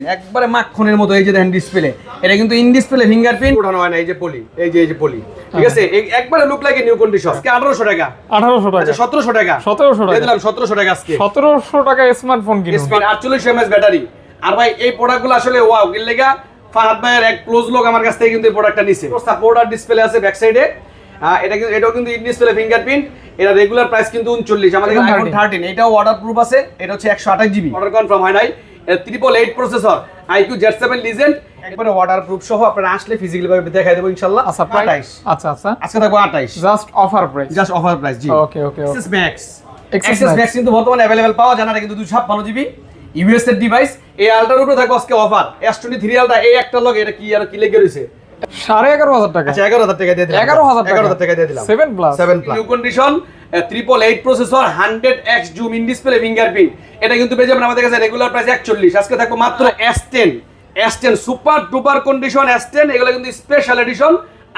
একবারে মাখনের মতো এই যে দেখেন ডিসপ্লে এটা কিন্তু ইন ডিসপ্লে ফিঙ্গারপ্রিন্ট ওঠানো হয় না এই যে পলি এই যে এই যে পলি। ঠিক আছে? একবারে লুক লাগে নিউ কন্ডিশন আজকে আঠারোশো টাকা। আঠারোশো টাকা। আচ্ছা সতেরোশো টাকা। 1700 টাকা। দিলাম সতেরোশো টাকা আজকে। সতেরোশো টাকা স্মার্টফোন কিনুন। স্পিড আটচল্লিশ এমএস ব্যাটারি আর ভাই এই প্রোডাক্টগুলো আসলে ওয়াও কিন লেগা? ফাহাদ ভাইয়ের এক ক্লোজ লোক আমার কাছ থেকে কিন্তু এই প্রোডাক্টটা নিছে। সাপোর্ট আর ডিসপ্লে আছে ব্যাক সাইডে এটা কিন্তু এটাও কিন্তু ইন ডিসপ্লে ফিঙ্গারপ্রিন্ট এটা রেগুলার প্রাইস কিন্তু উনচল্লিশ। আমাদের এখন আইফোন 13 থার্টিন এটাও ওয়াটার প্রুফ আছে। এটা হচ্ছে একশো আঠাশ জিবি অর্ডার কনফার্ম হয় নাই। Triple eight processor iQOO Z seven legend একবারে ওয়াটার প্রুফ সহ আপনারা আসলে ফিজিক্যালি ভাবে দেখাই দেবো ইনশাআল্লাহ আচ্ছা আঠাইশ। প্রাইস আচ্ছা আচ্ছা। আজকে থাকব আঠাইশ। Just offer price just offer price জি। Okay okay XS max XS max কিন্তু বর্তমানে अवेलेबल পাওয়া যায় না কিন্তু দুশো ছাপ্পান্ন জিবি ইউএস এর ডিভাইস এই আলটার উপরে থাকবে আজকে অফার এস টোয়েন্টি থ্রি আলটা এই একটা লগে এটা কি আর কি লেগে রয়েছে? সাড়ে এগারো হাজার টাকা। এগারো হাজার টাকা দিয়ে দিলাম। এগারো হাজার এগারো হাজার টাকা দিয়ে দিলাম। Seven plus seven plus new condition triple eight processor hundred x zoom in display fingerprint এটা কিন্তু পেয়ে যাবেন আমাদের কাছে রেগুলার প্রাইস একচল্লিশ। আজকে থাকব মাত্র S ten S ten super duper condition S ten এগুলো কিন্তু স্পেশাল এডিশন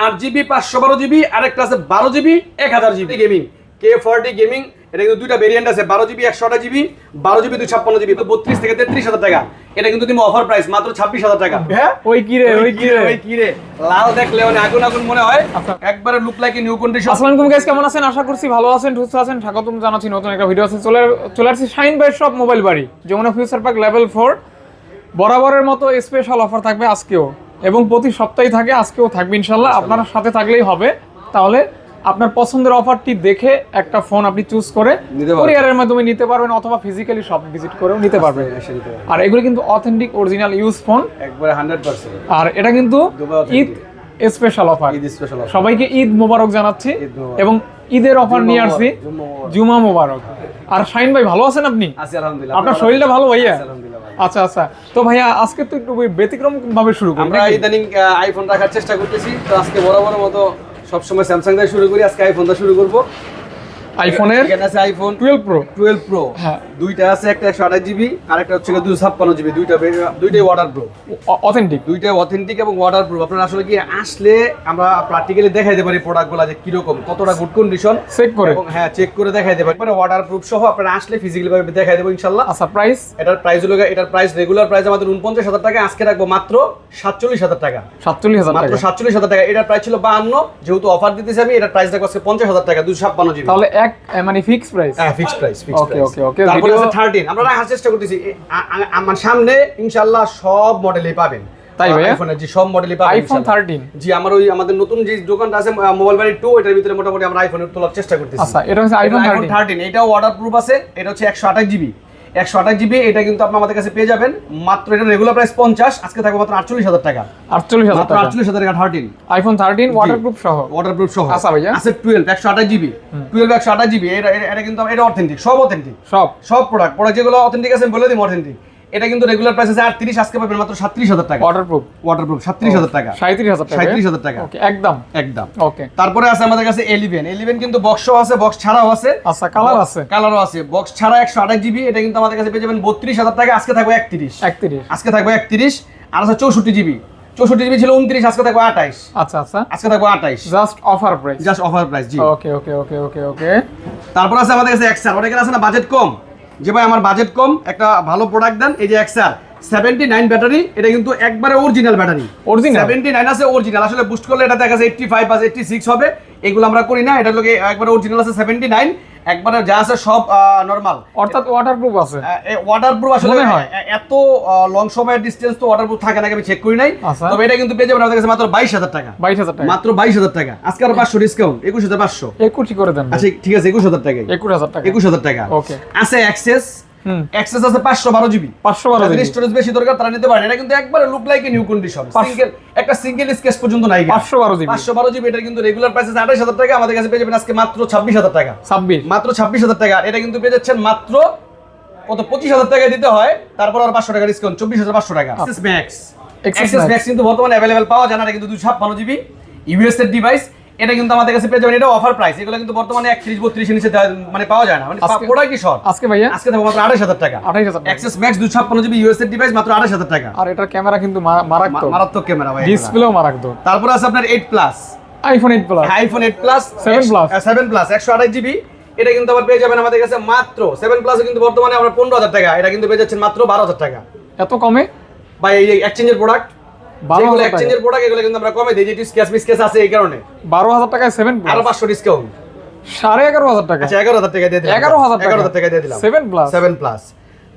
আট জিবি পাঁচশো বারো জিবি আরেকটা আছে বারো জিবি এক হাজার GB gaming K forty gaming এটা কিন্তু দুইটা ভেরিয়েন্ট আছে বারো জিবি একশো আঠাশ জিবি বারো জিবি দুই ছাপ্পান্ন জিবি তো বত্রিশ থেকে তেত্রিশ হাজার টাকা। এটা কিন্তু তুমি অফার প্রাইস মাত্র ছাব্বিশ হাজার টাকা। হ্যাঁ? ওই কি রে ওই কি রে? ওই কি রে? লাল দেখলে মানে আগুন আগুন মনে হয়। আচ্ছা। একবারে লুক লাইক নিউ কন্ডিশন আসসালামু আলাইকুম গাইস কেমন আছেন? আশা করছি ভালো আছেন সুস্থ আছেন স্বাগতম জানাচ্ছি নতুন একটা ভিডিও আছে চলে চলে আসছি শাইন বাই শপ মোবাইল বাড়ি Jamuna future park level four বরাবরের মতো স্পেশাল অফার থাকবে আজকেও। এবং প্রতি সপ্তাহে থাকে আজকেও থাকবে ইনশাল্লাহ। আপনার সাথে থাকলেই হবে। তাহলে আপনার পছন্দের অফারটি দেখে একটা ফোন আপনি চুজ করে কুরিয়ারের মাধ্যমে নিতে পারবেন অথবা ফিজিক্যালি শপ ভিজিট করেও নিতে পারবেন। আর এগুলো কিন্তু অথেন্টিক অরিজিনাল ইউজ ফোন একবারে হান্ড্রেড পার্সেন্ট আর এটা কিন্তু Eid special offer Eid special সবাইকে ঈদ মোবারক জানাচ্ছি এবং ঈদের অফার নিয়ে আসছি। জুমা মোবারক। আর শাইন ভাই ভালো আছেন আপনি? আছি আলহামদুলিল্লাহ। আপনার শরীরটা ভালো ভাইয়া। আচ্ছা আচ্ছা। তো ভাইয়া আজকে তো একটু ব্যতিক্রম ভাবে শুরু করি আমরা ইদানিং আইফোন রাখার চেষ্টা করতেছি। তো আজকে বরাবর মতো সবসময় স্যামসাং দিয়ে শুরু করি আজকে আইফোন দিয়ে শুরু করব। আইফোনের আছে iPhone twelve pro twelve pro হ্যাঁ। দুইটা আছে একটা একশো আঠাশ জিবি আর একটা হচ্ছে দুশো ছাপ্পান্ন জিবি দুইটা দুইটাই ওয়াটার প্রো অথেন্টিক দুইটাই অথেন্টিক এবং ওয়াটার প্রুফ আপনারা আসলে কি আসলে আমরা প্র্যাকটিক্যালি দেখাইতে পারি প্রোডাক্টগুলো যে কীরকম কতটা গুড কন্ডিশন চেক করে। এবং হ্যাঁ চেক করে দেখাইতে পারি। মানে ওয়াটার প্রুফ সহ আপনারা আসলে ফিজিক্যালি ভাবে দেখাই দেবো ইনশাল্লাহ। আচ্ছা প্রাইস এটার প্রাইস হলো এটার প্রাইস রেগুলার প্রাইস আমাদের উনপঞ্চাশ হাজার টাকা আজকে রাখব মাত্র সাতচল্লিশ হাজার টাকা। সাতচল্লিশ হাজার মাত্র টাকা? সাতচল্লিশ হাজার টাকা। এটার প্রাইস ছিল বাহান্ন যেহেতু অফার দিতেছি আমি এটার প্রাইস রাখব আজকে হাজার টাকা দুশো ছাপ্পান্ন জিবি তাহলে এক মানে ফিক্স প্রাইস হ্যাঁ fix price okay okay okay. তারপরে আছে 13 আমরা রাখার চেষ্টা করতেছি আমার সামনে ইনশাআল্লাহ সব মডেলই পাবেন। তাই ভাইয়া? আইফোনের জি সব মডেলই পাবেন আইফোন জি আমার ওই আমাদের নতুন যে দোকানটা আছে মোবাইল বাড়ি এটার ভিতরে মোটামুটি আমরা আইফোনের তোলার চেষ্টা করতেছি। আচ্ছা এটা হচ্ছে আইফোন প্রুফ আছে এটা হচ্ছে একশো আঠাশ জিবি একশো আঠাশ জিবি এটা কিন্তু আপনি আমাদের কাছে পেয়ে যাবেন। মাত্র এটা রেগুলার প্রাইস পঞ্চাশ আজকে থাকবে মাত্র আটচল্লিশ হাজার টাকা। আটচল্লিশ হাজার টাকা। আটচল্লিশ হাজার টাকা থার্টিন আইফোন থার্টিন ওয়াটারপ্রুফ সহ। ওয়াটারপ্রুফ সহ। আচ্ছা ভাইয়া। আছে টুয়েলভ একশো আঠাশ জিবি টুয়েলভ একশো আঠাশ জিবি এটা এটা- কিন্তু এটা অথেন্টিক সব অথেন্টিক সব। সব প্রোডাক্ট প্রোডাক্ট যেগুলো অথেন্টিক আছে আমি বলে দিই অথেন্টিক এটা কিন্তু রেগুলার প্রাইস আছে আটত্রিশ আজকে পাবেন মাত্র সাতত্রিশ হাজার টাকা। ওয়াটারপ্রুফ ওয়াটারপ্রুফ সাতত্রিশ হাজার টাকা। সাঁত্রিশ হাজার টাকা। সাঁত্রিশ হাজার টাকা। ওকে একদম। একদম। ওকে তারপরে আছে আমাদের কাছে এলিভেন এলিভেন কিন্তু বক্সও আছে বক্স ছাড়াও আছে। আচ্ছা কালার আছে। কালারও আছে। বক্স ছাড়া একশো আঠাশ জিবি এটা কিন্তু আমাদের কাছে পেয়ে যাবেন বত্রিশ হাজার টাকা আজকে থাকবে একত্রিশ। একত্রিশ। আজকে থাকবে একত্রিশ আর আছে চৌষট্টি জিবি চৌষট্টি জিবি ছিল উনত্রিশ আজকে থাকবে আঠাইশ। আচ্ছা আচ্ছা। আজকে থাকবে আঠাইশ। Just offer price just offer price জি। Okay okay okay okay okay তারপর আছে আমাদের কাছে এক্সার অনেকের আছে না বাজেট কম। যে ভাই আমার বাজেট কম একটা ভালো প্রোডাক্ট দেন এই যে এক্সার সেভেন্টি নাইন ব্যাটারি এটা কিন্তু একবারে original battery original seventy nine আছে অরিজিনাল আসলে বুস্ট করলে এটা দেখা যায় এইটটি ফাইভ বা এইটটি সিক্স হবে। এগুলো আমরা করি না এটা লোকে একবারে অরিজিনাল আছে সেভেন্টি নাইন একবারে যা আছে সব নরমাল অর্থাৎ ওয়াটারপ্রুফ আছে। ওয়াটারপ্রুফ আসলে হয়। এত লং সময়ের ডিস্টেন্স তো ওয়াটারপ্রুফ থাকে না আমি চেক করি নাই। আচ্ছা। তবে এটা কিন্তু পেয়ে যাবেন আমাদের কাছে মাত্র বাইশ হাজার টাকা। বাইশ হাজার টাকা। মাত্র বাইশ হাজার টাকা। আজকে আর 500 ডিসকাউন্ট একুশ হাজার পাঁচশো। একুশি করে দেন আচ্ছা ঠিক আছে একুশ হাজার টাকা একুশ হাজার টাকা। একুশ হাজার টাকা। ওকে। আছে অ্যাক্সেস অ্যাক্সেস আছে পাঁচশো বারো জিবি পাঁচশো বারো যাদের জিবি স্টোরেজ বেশি দরকার তারা নিতে পারেন এটা কিন্তু একবারে look like new condition single একটা সিঙ্গেল স্কেচ পর্যন্ত নাই পাঁচশো বারো জিবি পাঁচশো বারো জিবি এটা কিন্তু রেগুলার প্রাইস আছে আঠাশ হাজার টাকা। আমাদের কাছে পেয়ে যাবেন আজকে মাত্র ছাব্বিশ হাজার টাকা। ছাব্বিশ। মাত্র ছাব্বিশ হাজার টাকা। এটা কিন্তু পেয়ে যাচ্ছেন মাত্র কত? পঁচিশ হাজার টাকা দিতে হয়। তারপর আর পাঁচশো টাকা ডিসকাউন্ট চব্বিশ হাজার পাঁচশো টাকা। এক্সেস ম্যাক্স এক্সেস ম্যাক্স কিন্তু বর্তমানে অ্যাভেলেবেল পাওয়া যায় না। এটা কিন্তু দুশো ছাপ্পান্ন জিবি ইউএস এর ডিভাইস এটা কিন্তু আমাদের কাছে পেয়ে যাবেন। এটা অফার প্রাইস এগুলো কিন্তু বর্তমানে একত্রিশ বত্রিশের নিচে মানে পাওয়া যায় না। মানে প্রোডাক্ট কি শর্ট আজকে ভাইয়া? আজকে থাকবে মাত্র আঠাশ হাজার টাকা। আঠাইশ হাজার টাকা। এক্সেস ম্যাক্স দুশো ছাপ্পান্ন জিবি ইউএসএফ ডিভাইস মাত্র আঠাশ হাজার টাকা। আর এটার ক্যামেরা কিন্তু মারাত্মক। মারাত্মক ক্যামেরা ভাই ডিসপ্লেও মারাত্মক। তারপর আছে আপনার eight plus iPhone eight plus iPhone eight plus 7 plus। Seven plus একশো আঠাশ জিবি এটা কিন্তু আবার পেয়ে যাবেন আমাদের কাছে মাত্র সেভেন প্লাস কিন্তু বর্তমানে আমরা পনেরো হাজার টাকা। এটা কিন্তু পেয়ে যাচ্ছেন মাত্র বারো হাজার টাকা। এত কমে? বা এই এক্সচেঞ্জের প্রোডাক্ট যেগুলো এক্সচেঞ্জের প্রোডাক্ট এগুলো কিন্তু আমরা কমে দিই। যেটি স্কেচ মিসকেচ আছে এই কারণে। বারো হাজার টাকায় সেভেন আরও পাঁচশো ডিসকাউন্ট সাড়ে এগারো হাজার টাকা। আচ্ছা এগারো হাজার টাকা দিয়ে দিলাম। এগারো হাজার এগারো হাজার টাকা দিয়ে দিলাম। সেভেন প্লাস সেভেন প্লাস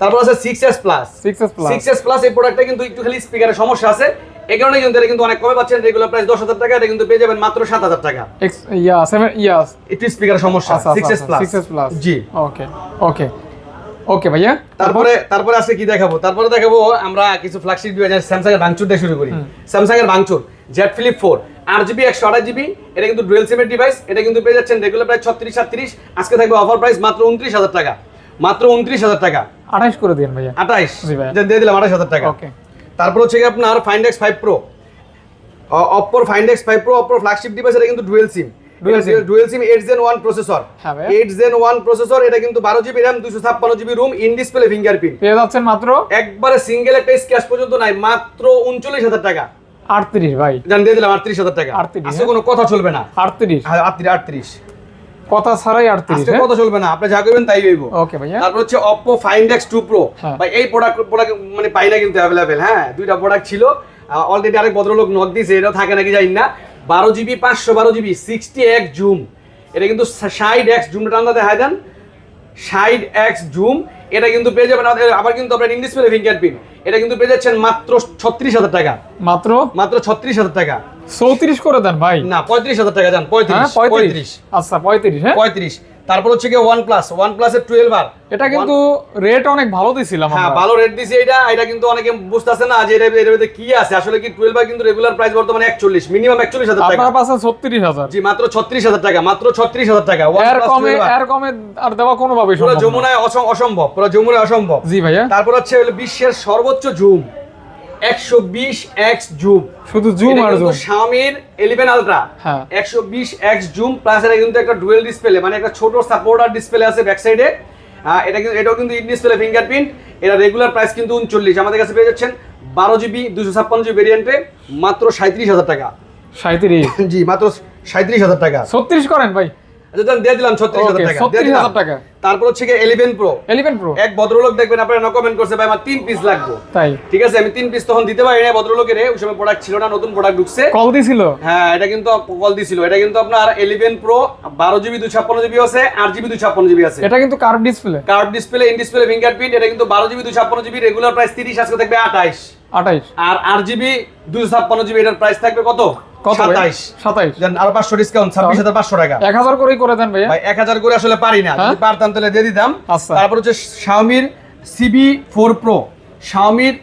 তারপর আছে six S plus six S plus six S plus এই প্রোডাক্টটা কিন্তু একটু খালি স্পিকারের সমস্যা আছে। এই কারণে কিন্তু এটা কিন্তু অনেক কমে পাচ্ছেন। রেগুলার প্রাইস দশ হাজার টাকা এটা কিন্তু পেয়ে যাবেন মাত্র সাত হাজার টাকা। ইয়া সেভেন ইয়াস একটু স্পিকারের সমস্যা। Six S plus six S plus জি। ওকে ওকে ওকে ভাইয়া? তারপরে তারপরে? আজকে কি দেখাবো? তারপরে দেখাবো আমরা কিছু ফ্ল্যাগশিপ ডিভাইস স্যামসাং এর ভাঙচুর দিয়ে শুরু করি। স্যামসাং এর ভাঙচুর জেড ফ্লিপ ফোর আট জিবি একশো আঠাশ জিবি এটা কিন্তু ডুয়েল সিমের ডিভাইস এটা কিন্তু পেয়ে যাচ্ছেন রেগুলার প্রাইস ছত্রিশ সাতত্রিশ আজকে থাকবে অফার প্রাইস মাত্র উনত্রিশ হাজার টাকা। মাত্র উনত্রিশ হাজার টাকা। আঠাইশ করে দিন ভাইয়া। আঠাইশ। দিয়ে দিলাম আঠাশ হাজার টাকা। ওকে তারপর হচ্ছে কি আপনার ফাইন্ড এক্স ফাইভ প্রো অপ্পোর ফাইন্ড এক্স ফাইভ প্রো অপ্পোর ফ্ল্যাগশিপ ডিভাইস এটা কিন্তু dual SIM. Dual SIM eight gen one processor হ্যাঁ এইট জেন ওয়ান প্রসেসর এটা কিন্তু বারো জিবি র্যাম দুশো ছাপ্পান্ন GB ROM in display fingerprint পেয়ে যাচ্ছেন মাত্র? একবারে সিঙ্গেল একটা পর্যন্ত নাই মাত্র উনচল্লিশ হাজার টাকা। আটত্রিশ ভাই। জান দিয়ে দিলাম আটত্রিশ হাজার টাকা। 38 আজকে কোনো কথা চলবে না। আটত্রিশ। হ্যাঁ আটত্রিশ আটত্রিশ। কথা ছাড়াই আটত্রিশ আজকে কথা চলবে না আপনি যা করবেন তাই হইব। ওকে ভাইয়া। তারপর হচ্ছে এক্স টু প্রো হ্যাঁ। ভাই এই প্রোডাক্ট প্রোডাক্ট মানে পাই না কিন্তু অ্যাভেলেবেল হ্যাঁ? দুইটা প্রোডাক্ট ছিল অলরেডি আরেক ভদ্রলোক নক দিয়েছে এটাও থাকে নাকি জানি না। বারো জিবি পাঁচশো বারো জিবি সিক্সটি এক্স জুম এটা কিন্তু সাইড এক্স জুমটা টান্দা দেখায় দেন। সাইড এক্স জুম এটা কিন্তু পেয়ে যাবেন আবার কিন্তু আপনার ইনডিসপ্লে ফিঙ্গারপ্রিন্ট এটা কিন্তু পেয়ে যাচ্ছেন মাত্র ছত্রিশ হাজার টাকা। মাত্র? মাত্র ছত্রিশ হাজার টাকা। চৌত্রিশ করে দেন ভাই। না পঁয়ত্রিশ হাজার টাকা যান হ্যাঁ পঁয়ত্রিশ পঁয়ত্রিশ। পঁয়ত্রিশ। আচ্ছা পঁয়ত্রিশ হ্যাঁ? পঁয়ত্রিশ। তারপর হচ্ছে কি ওয়ান প্লাস ওয়ান প্লাসের টুয়েলভ আর এটা কিন্তু রেট অনেক ভালো দিছিলাম হ্যাঁ ভালো রেট দিছে। এটা এটা কিন্তু অনেকে বুঝতেছে না যে এর মধ্যে কি আছে। আসলে কি টুয়েলভ আর কিন্তু রেগুলার প্রাইস বর্তমানে একচল্লিশ মিনিমাম একচল্লিশ হাজার টাকা। আপনারা পাচ্ছেন ছত্রিশ হাজার। জি মাত্র ছত্রিশ হাজার টাকা মাত্র ছত্রিশ হাজার টাকা। এর কমে 12 আর। এর কমে আর দেওয়া কোনো ভাবে যমুনায় অসম- অসম্ভব পুরো যমুনায় অসম্ভব। জি ভাইয়া। তারপর হচ্ছে বিশ্বের সর্বোচ্চ জুম। একশো বিশ এক্স জুম। শুধু জুম আর জুম? শাওমির ইলেভেন আলট্রা হ্যাঁ। একশো বিশ এক্স জুম প্লাস এটা কিন্তু একটা ডুয়েল ডিসপ্লে মানে একটা ছোট সাপোর্টার ডিসপ্লে আছে ব্যাক সাইডে এটা কিন্তু এটাও কিন্তু ইন ডিসপ্লে ফিঙ্গারপ্রিন্ট এটা রেগুলার প্রাইস কিন্তু উনচল্লিশ। আমাদের কাছে পেয়ে যাচ্ছেন বারো জিবি দুশো ছাপ্পান্ন জিবি ভেরিয়েন্টে মাত্র সাঁত্রিশ হাজার টাকা। সাঁত্রিশ জি মাত্র সাঁত্রিশ হাজার টাকা। ছত্রিশ করেন ভাই। দিয়ে দিলাম ছত্রিশ হাজার টাকা দিয়ে 36,000 দিলাম। টাকা। তারপর হচ্ছে গিয়ে ইলেভেন প্রো এলিভেন প্রো এক ভদ্রলোক দেখবেন আপনারা কমেন্ট করছে ভাই আমার তিন পিস লাগবে। তাই। ঠিক আছে আমি তিন পিস তখন দিতে পারি না ভদ্রলোকের ওই সময় প্রোডাক্ট ছিল না নতুন প্রোডাক্ট ঢুকছে। কল দিছিল? হ্যাঁ এটা কিন্তু কল দিছিল। এটা কিন্তু আপনার ইলেভেন প্রো বারো জিবি দুই ছাপ্পান্ন জিবি আছে আট জিবি দুই ছাপ্পান্ন জিবি আছে। এটা কিন্তু curve display curve display in display fingerprint এটা কিন্তু বারো জিবি দুই ছাপ্পান্ন জিবি রেগুলার প্রাইস তিরিশ আজকে আঠাইশ। আঠাইশ। আর আট জিবি দুই ছাপ্পান্ন জিবি এটার প্রাইস থাকবে কত? কত আর ডিসকাউন্ট টাকা। করেই করে দেন ভাইয়া। ভাই এক হাজার করে আসলে পারি না। হ্যাঁ? যদি পারতাম তাহলে দিয়ে দিতাম। আচ্ছা। তারপর হচ্ছে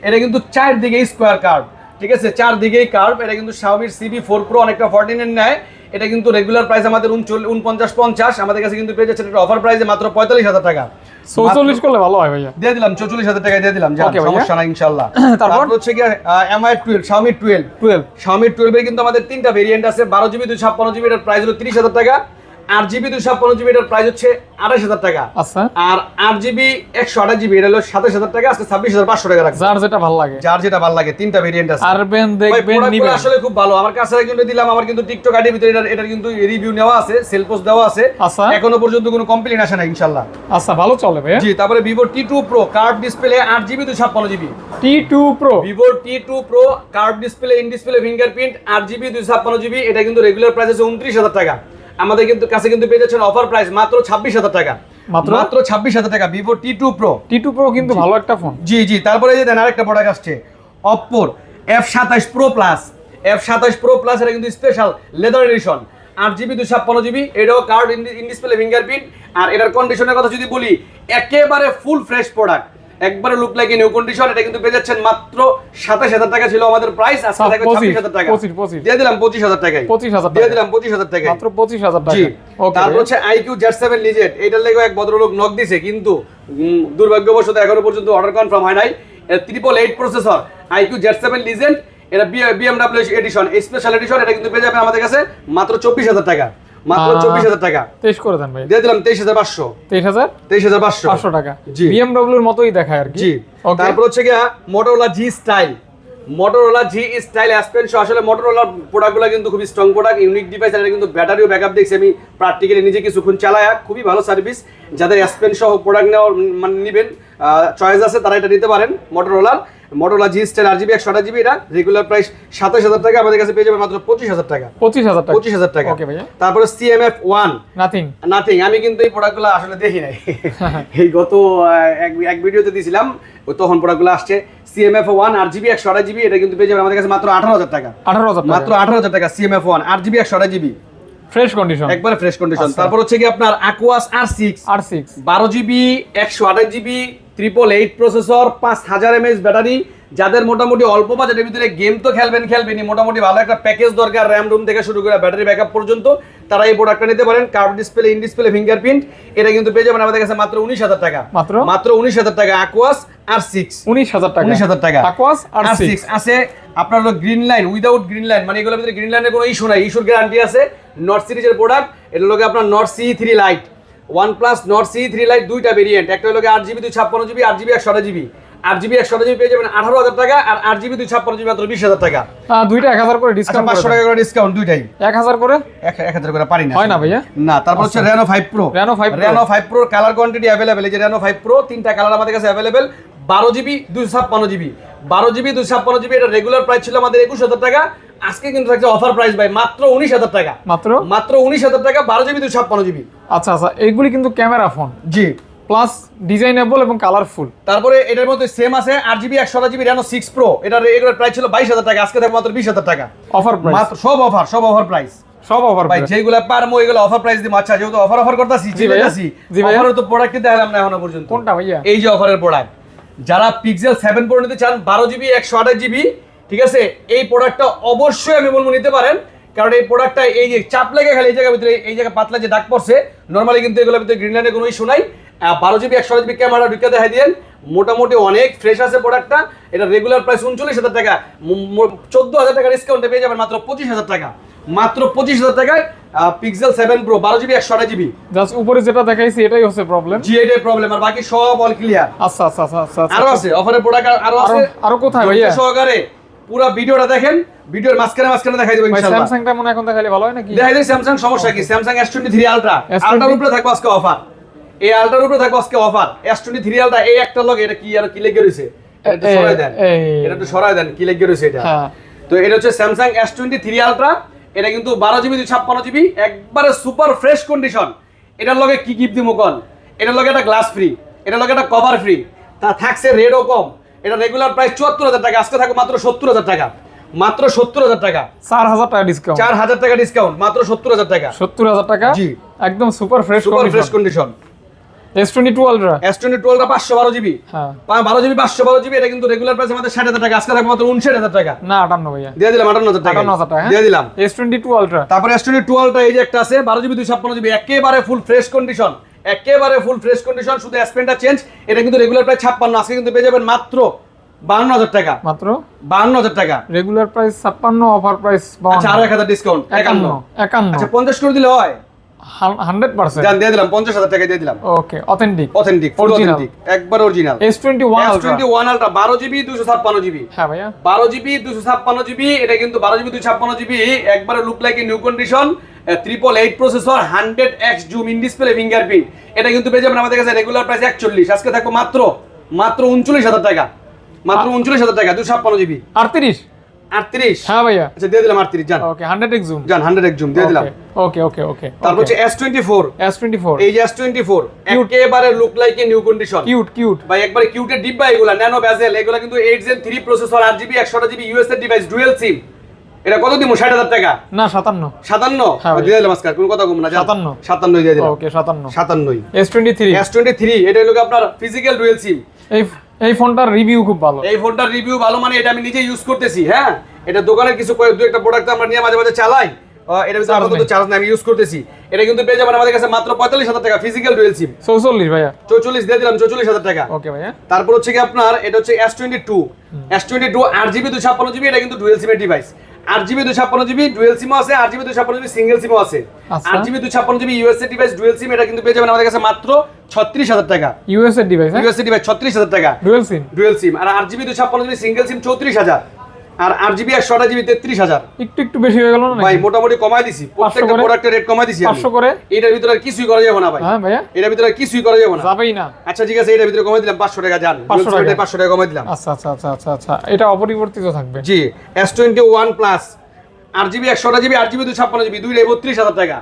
এটা কিন্তু চার দিকে স্কোয়ার কার্ভ ঠিক আছে? চার দিকেই কার্ভ এটা কিন্তু শাওমির সিবি ফোর প্রো অনেকটা ফর্টিনের নেয় এটা কিন্তু রেগুলার প্রাইস আমাদের উনপঞ্চাশ পঞ্চাশ। আমাদের কাছে কিন্তু পেয়ে অফার প্রাইসে মাত্র পঁয়তাল্লিশ হাজার টাকা। চৌচল্লিশ করলে ভালো হয় ভাইয়া। দিয়ে দিলাম চৌচল্লিশ হাজার টাকা দিয়ে দিলাম যান, সমস্যা না ইনশাল্লাহ তারপর? হচ্ছে কি Mi twelve Xiaomi twelve twelve Xiaomi টুয়েলভের কিন্তু আমাদের তিনটা ভেরিয়েন্ট আছে বারো জিবি দুই ছাপ্পান্ন জিবি এটার প্রাইস হলো তিরিশ হাজার টাকা। আট জিবি দুই ছাপ্পান্ন জিবি এটার প্রাইস হচ্ছে আঠাশ হাজার টাকা। আচ্ছা। আর আট জিবি একশো আঠাশ জিবি এটা হলো সাতাশ হাজার টাকা আজকে ছাব্বিশ হাজার পাঁচশো টাকা যার যেটা ভালো লাগে। যার যেটা ভালো লাগে তিনটা ভেরিয়েন্ট আছে। আরবেন দেখবেন নিবেন। আসলে খুব ভালো। আমার কাছে কিন্তু দিলাম আমার কিন্তু টিকটক আইডির ভিতরে এটার কিন্তু রিভিউ নেওয়া আছে সেল পোস্ট দেওয়া আছে। আচ্ছা। এখনও পর্যন্ত কোনো কমপ্লেন আসে না ইনশাল্লাহ আচ্ছা ভালো চলে ভাইয়া জি তারপরে Vivo T two pro curve display আট জিবি দুই ছাপ্পান্ন GB. T two pro Vivo T two pro curve display in display fingerprint আট জিবি দুই ছাপ্পান্ন জিবি এটা কিন্তু রেগুলার প্রাইস আছে উনত্রিশ হাজার টাকা। আমাদের কিন্তু কাছে কিন্তু পেয়ে যাচ্ছেন অফার প্রাইস মাত্র ছাব্বিশ হাজার টাকা। মাত্র? মাত্র ছাব্বিশ হাজার টাকা Vivo T two pro T two pro কিন্তু ভালো একটা ফোন জি জি তারপরে এই যে দেন আরেকটা প্রোডাক্ট আসছে অপ্পোর এফ সাতাশ প্রো প্লাস এফ সাতাশ প্রো প্লাস এটা কিন্তু স্পেশাল লেদার এডিশন আট জিবি দুই ছাপ্পান্ন জিবি এটাও কার্ড ইন ডিসপ্লে ফিঙ্গারপ্রিন্ট আর এটার কন্ডিশনের কথা যদি বলি একেবারে ফুল ফ্রেশ প্রোডাক্ট একবারে লুক লাইক নিউ কন্ডিশন এটা কিন্তু পেয়ে যাচ্ছেন মাত্র সাতাশ হাজার টাকা ছিল আমাদের প্রাইস আজকে থাকবে ছাব্বিশ হাজার টাকা। দিয়ে দিলাম পঁচিশ হাজার টাকায়। পঁচিশ হাজার দিয়ে দিলাম পঁচিশ হাজার টাকায়। মাত্র পঁচিশ হাজার টাকা। ওকে তারপর হচ্ছে আইকিউ জেড সেভেন লিজেট এইটার লেগে এক ভদ্রলোক নক দিছে কিন্তু দুর্ভাগ্যবশত এখনও পর্যন্ত অর্ডার কনফার্ম হয় নাই। Triple eight processor iQOO Z seven legend এটা বিএমডাব্লিউ এডিশন স্পেশাল এডিশন এটা কিন্তু পেয়ে যাবেন আমাদের কাছে মাত্র চব্বিশ হাজার টাকা। মাত্র আহ, চব্বিশ হাজার টাকা। তেইশ করে দেন ভাই। দিয়ে দিলাম তেইশ হাজার পাঁচশো। তেইশ হাজার? তেইশ হাজার পাঁচশো। পাঁচশো টাকা। জি। বিএমডব্লিউর মতোই দেখায় আর কি। জি। তারপর হচ্ছে গিয়া Motorola G style Motorola G style Aspen আসলে মোটরোলার প্রোডাক্টগুলো কিন্তু খুবই স্ট্রং প্রোডাক্ট ইউনিক ডিভাইস এটা কিন্তু ব্যাটারিও ব্যাকআপ দেখছি আমি প্র্যাকটিক্যালি নিজে কিছুক্ষণ চালায়া খুবই ভালো সার্ভিস যাদের অ্যাসপেন সহ প্রোডাক্ট নেওয়ার মানে নেবেন চয়েস আছে তারা এটা নিতে পারেন মোটরোলার মোটরোলা জি স্টাইল আর জিবি একশো আঠাশ জিবি এটা রেগুলার প্রাইস সাতাশ হাজার টাকা আমাদের কাছে পেয়ে যাবে মাত্র পঁচিশ হাজার টাকা। পঁচিশ হাজার টাকা। পঁচিশ হাজার টাকা। তারপরে সিএমএফ ওয়ান নাথিং নাথিং আমি কিন্তু এই প্রোডাক্টগুলো আসলে দেখি নাই। এই গত এক ভিডিওতে দিয়েছিলাম তখন প্রোডাক্টগুলো আসছে। সিএমএফ ওয়ান আট জিবি একশো আঠাশ জিবি এটা কিন্তু পেয়ে যাবে আমাদের কাছে মাত্র আঠারো হাজার টাকা। আঠারো হাজার মাত্র আঠারো হাজার টাকা সিএমএফ ওয়ান আট জিবি একশো আঠাশ জিবি ফ্রেশ কন্ডিশন একবারে ফ্রেশ কন্ডিশন আচ্ছা। তারপর হচ্ছে কি আপনার Aquos R six R six বারো জিবি একশো আঠাশ জিবি ট্রিপল এইট প্রসেসর পাঁচ হাজার এমএস ব্যাটারি যাদের মোটামুটি অল্প বাজেটের ভিতরে গেম তো খেলবেন খেলবেনই। মোটামুটি ভালো একটা প্যাকেজ দরকার র্যাম রুম থেকে শুরু করে ব্যাটারি ব্যাকআপ পর্যন্ত। তারা এই প্রোডাক্টটা নিতে পারেন curved display in display fingerprint এটা কিন্তু পেয়ে যাবেন আমাদের কাছে মাত্র উনিশ হাজার টাকা। মাত্র? মাত্র উনিশ হাজার টাকা আকুয়াস আর সিক্স উনিশ হাজার টাকা। উনিশ হাজার টাকা। Aquas আর সিক্স আছে। আপনার হলো green line without green line মানে এগুলোর ভিতরে গ্রিন লাইনের কোনো ইস্যু নাই। ইস্যুর গ্যারান্টি আছে। নর্থ সিরিজের প্রোডাক্ট এটা হলো আপনার Nord CE three lite one plus Nord CE three lite দুইটা ভেরিয়েন্ট একটা হলো আট জিবি দুই ছাপ্পান্ন জিবি আট জিবি একশো জিবি আট জিবি একশো জিবি পেয়ে যাবেন আঠারো হাজার টাকা আর আট জিবি দুই ছাপ্পান্ন জিবি মাত্র বিশ হাজার টাকা। দুইটা এক হাজার করে আচ্ছা ডিসকাউন্ট পাঁচশো টাকা করে ডিসকাউন্ট দুইটাই। এক হাজার করে? এক হাজার করে পারি না। হয় না ভাইয়া? না তারপর হচ্ছে Reno five pro Reno 5 Pro। Reno five প্রোর colour quantity available এই যে রেনো ফাইভ প্রো তিনটা কালার আমাদের কাছে অ্যাভেলেবেল বারো জিবি দুশো ছাপ্পান্ন জিবি বারো জিবি দুশো ছাপ্পান্ন জিবি এটা রেগুলার প্রাইস ছিল আমাদের একুশ হাজার টাকা। আজকে কিন্তু থাকছে অফার প্রাইস ভাই মাত্র উনিশ হাজার টাকা। মাত্র? মাত্র উনিশ হাজার টাকা বারো জিবি দুশো ছাপ্পান্ন জিবি আচ্ছা আচ্ছা এইগুলি কিন্তু ক্যামেরা ফোন জি। প্লাস ডিজাইনেবল এবং কালারফুল তারপরে এটার মধ্যে সেম আছে আট জিবি একশো জিবি রেনো সিক্স প্রো এটা রেগুলার প্রাইস ছিল বাইশ হাজার টাকা আজকে থাকবে মাত্র বিশ হাজার টাকা। অফার প্রাইস মাত্র সব অফার সব অফার প্রাইস সব অফার ভাই যেগুলো পারমো এগুলো অফার প্রাইস দিব আচ্ছা যেহেতু অফার অফার করতেছি জি। চিন্তাছি জি। অফারের তো প্রোডাক্ট দেখালাম না এখনও পর্যন্ত। কোনটা ভাইয়া? এই যে অফারের প্রোডাক্ট যারা পিক্সেল সেভেন প্রো নিতে চান, বারো জিবি একশো আঠাশ জিবি ঠিক আছে? এই প্রোডাক্টটা অবশ্যই আমি বলব নিতে পারেন। কারণ এই প্রোডাক্টটা এই যে চাপ লেগে খালি, এই জায়গার ভিতরে, এই জায়গা পাতলা যে দাগ পড়ছে নর্মালি কিন্তু এগুলোর ভিতরে গ্রিন লাইনের কোনো ইস্যু নাই। বারো জিবি একশো জিবি ক্যামেরা ঢুকে দেখাই দিয়েন। মোটামুটি অনেক ফ্রেশ আছে প্রোডাক্টটা এটা রেগুলার প্রাইস উনচল্লিশ হাজার টাকা। চোদ্দ হাজার টাকা ডিসকাউন্টে পেয়ে যাবেন মাত্র পঁচিশ হাজার টাকা। মাত্র পঁচিশ হাজার টাকায় পিক্সেল সেভেন প্রো বারো জিবি একশো আঠাশ জিবি জাস্ট উপরে যেটা দেখাইছি এটাই হচ্ছে প্রবলেম জি এটাই প্রবলেম আর বাকি সব অল ক্লিয়ার আচ্ছা আচ্ছা আচ্ছা আচ্ছা আচ্ছা। আরও আছে অফারের প্রোডাক্ট আরও আছে। আরও কোথায় ভাইয়া? সহকারে পুরো ভিডিওটা দেখেন ভিডিওর মাঝখানে মাঝখানে দেখাই দেবো ইনশাআল্লাহ। স্যামসাংটা মনে এখন দেখালে ভালো হয় নাকি? দেখাই দেবো স্যামসাং সমস্যা কি? স্যামসাং S23 আলট্রা আলট্রার উপরে থাকবে আজকে অফার এই আলট্রার উপরে থাকবে আজকে অফার S23 আলট্রা এই একটা লগে এটা কি আর কি লেগে রয়েছে? এটা সরাই দেন। এটা একটু সরাই দেন কি লেগে রয়েছে এটা? হ্যাঁ। তো এটা হচ্ছে Samsung S twenty three ultra এটা কিন্তু বারো জিবি ছাপ্পান্ন জিবি একবারে সুপার ফ্রেশ কন্ডিশন এটার লগে কি গিফট দিব কোন এটার লগে একটা গ্লাস ফ্রি এটার লগে একটা কভার ফ্রি তা থাকছে রেডও কম। এটা রেগুলার প্রাইস চুয়াত্তর হাজার টাকা আজকে থাকবে মাত্র সত্তর হাজার টাকা। মাত্র সত্তর হাজার টাকা। চার হাজার টাকা ডিসকাউন্ট চার হাজার টাকা ডিসকাউন্ট মাত্র সত্তর হাজার টাকা। সত্তর হাজার টাকা? জি। একদম super fresh super fresh condition ultra GB. হ্যাঁ। জিবি জিবি এটা কিন্তু রেগুলার প্রাইস আমাদের টাকা। আজকে মাত্র উনষাট হাজার টাকা। না আটান্ন ভাইয়া। দিয়ে দিলাম আটান্ন হাজার টাকা। আটান্ন হাজার টাকা দিয়ে দিলাম। এস টোয়েন্টি টু আলট্রা তারপরে এসটোনি টুয়েলভটা এই যে একটা আছে বারো জিবি দুই ছাপ্পান্ন জিবি একেবারে ফুল ফ্রেশ কন্ডিশন একেবারে ফুল ফ্রেশ কন্ডিশন শুধু স্পেনটা চেঞ্জ এটা কিন্তু রেগুলার প্রাইস ছাপ্পান্ন আজকে কিন্তু পেয়ে যাবেন মাত্র বাহান্ন হাজার টাকা। মাত্র? বাহান্ন হাজার টাকা। রেগুলার প্রাইস ছাপ্পান্ন অফার প্রাইস আচ্ছা আরও এক হাজার ডিসকাউন্ট একান্ন একান্ন। আচ্ছা পঞ্চাশ করে দিলে হয়। হান্ড্রেড পার্সেন্ট দিয়ে দিলাম পঞ্চাশ হাজার টাকা দিয়ে দিলাম। Okay authentic authentic full authentic একবার original S twenty one S twenty one ultra বারো জিবি দুশো ছাপ্পান্ন জিবি হ্যাঁ ভাইয়া। বারো জিবি দুশো ছাপ্পান্ন জিবি এটা কিন্তু বারো জিবি দুশো ছাপ্পান্ন জিবি একবারে look like new condition triple eight processor hundred X zoom in display fingerprint এটা কিন্তু পেয়ে যাবেন আমাদের কাছে রেগুলার প্রাইস একচল্লিশ। আজকে থাকবে মাত্র মাত্র উনচল্লিশ হাজার টাকা। মাত্র উনচল্লিশ হাজার টাকা দুশো ছাপ্পান্ন জিবি আটত্রিশ? আটত্রিশ। হ্যাঁ ভাইয়া। আচ্ছা দিয়ে দিলাম আটত্রিশ যান ওকে হান্ড্রেড এক্স জুম যান হান্ড্রেড এক জুম দিয়ে দিলাম। ওকে ওকে ওকে তারপর হচ্ছে S twenty four S twenty four এই যে এস টোয়েন্টি ফোর একেবারে look like new condition cute cute ভাই একবারে কিউটের ডিব্বা এগুলা ন্যানো ব্যাজেল এগুলা কিন্তু এইট জেন থ্রি প্রসেসর আট জিবি একশো GB USA device dual SIM এটা কত দিব ষাট হাজার টাকা? না সাতান্ন। সাতান্ন? হ্যাঁ ভাই। দিয়ে দিলাম আজকাল কোনো কথা কম না যান। সাতান্ন। সাতান্নই দিয়ে দিলাম। ওকে সাতান্ন। সাতান্নই। S twenty three S twenty three এটা হলো আপনার ফিজিক্যাল ডুয়েল সিম এই এই ফোনটার রিভিউ খুব ভালো। এই ফোনটার রিভিউ ভালো মানে এটা আমি নিজে ইউজ করতেছি হ্যাঁ? এটা দোকানের কিছু কয়েক দু একটা প্রোডাক্ট আমরা নিয়ে মাঝে মাঝে চালাই। এটা। চার্জ আমি ইউজ করতেছি। এটা কিন্তু পেয়ে যাবেন আমাদের কাছে মাত্র পঁয়তাল্লিশ হাজার টাকা ফিজিক্যাল ডুয়েল সিম চৌচল্লিশ ভাইয়া। চৌচল্লিশ দিয়ে দিলাম চৌচল্লিশ হাজার টাকা। ওকে ভাইয়া। তারপর হচ্ছে কি আপনার এটা হচ্ছে S twenty two S twenty two আট জিবি দুই ছাপ্পান্ন জিবি এটা কিন্তু ডুয়েল সিমের ডিভাইস আট জিবি দুই ছাপ্পান্ন জিবি ডুয়েল সিমও আছে আট জিবি দুই ছাপ্পান্ন জিবি সিঙ্গেল সিমও আছে। আচ্ছা। আট জিবি দুই ছাপ্পান্ন GB USA device dual SIM এটা কিন্তু পেয়ে যাবেন আমাদের কাছে মাত্র ছত্রিশ হাজার টাকা। ইউএসএ ডিভাইস হ্যাঁ? ইউএসএ ডিভাইস ছত্রিশ হাজার টাকা। Dual SIM. ডুয়েল সিম। আর আট জিবি দুই ছাপ্পান্ন জিবি সিঙ্গেল সিম চৌত্রিশ হাজার। আর আট জিবি একশো আঠাশ জিবি তেত্রিশ হাজার। একটু একটু বেশি হয়ে গেল না ভাই মোটামুটি কমাই দিছি। প্রত্যেকটা প্রোডাক্টের রেট কমাই দিছি। পাঁচশো করে? এটার ভিতরে আর কিছুই করা যাবে না ভাই। হ্যাঁ ভাইয়া। এটার ভিতরে আর কিছুই করা যাবে না। যাবেই না। আচ্ছা ঠিক আছে এটার ভিতরে কমাই দিলাম। পাঁচশো টাকা যান। 500 টাকা। পাঁচশো টাকা কমাই দিলাম। আচ্ছা আচ্ছা আচ্ছা আচ্ছা আচ্ছা। এটা অপরিবর্তিত থাকবে। জি এস টোয়েন্টি ওয়ান প্লাস আট জিবি একশো জিবি আট জিবি দুই ছাপ্পান্ন জিবি দুই বত্রিশ হাজার টাকা।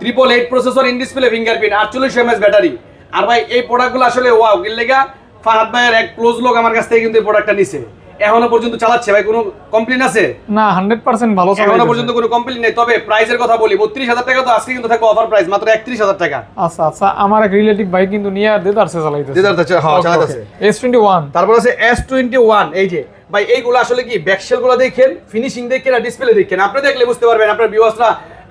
Triple eight processor in display fingerprint আটচল্লিশ এমএস ব্যাটারি আর ভাই এই প্রোডাক্টগুলো আসলে ওয়াও লেগা ফাহাদ ভাইয়ের এক ক্লোজ লোক আমার কাছ থেকে কিন্তু এই প্রোডাক্টটা নিছে। এখনও পর্যন্ত চালাচ্ছে ভাই কোনো কমপ্লেন আছে? না হান্ড্রেড পার্সেন্ট ভালো এখনও পর্যন্ত কোনো কমপ্লেন নেই তবে প্রাইসের কথা বলি বত্রিশ হাজার টাকা তো আজকে কিন্তু থাকবে অফার প্রাইস মাত্র একত্রিশ হাজার টাকা। আচ্ছা আচ্ছা আমার এক রিলেটিভ ভাই কিন্তু নিয়ে দেদারসে চালাইতেছে। দেদারসে, হ্যাঁ, টোয়েন্টি ওয়ান তারপর আছে এস টোয়েন্টি ওয়ান এই যে। ভাই এইগুলো আসলে কি ব্যাকসেলগুলো দেখেন ফিনিশিং দেখেন আর ডিসপ্লে দেখেন। আপনি দেখলে বুঝতে পারবেন আপনার ভিউয়ার্সরা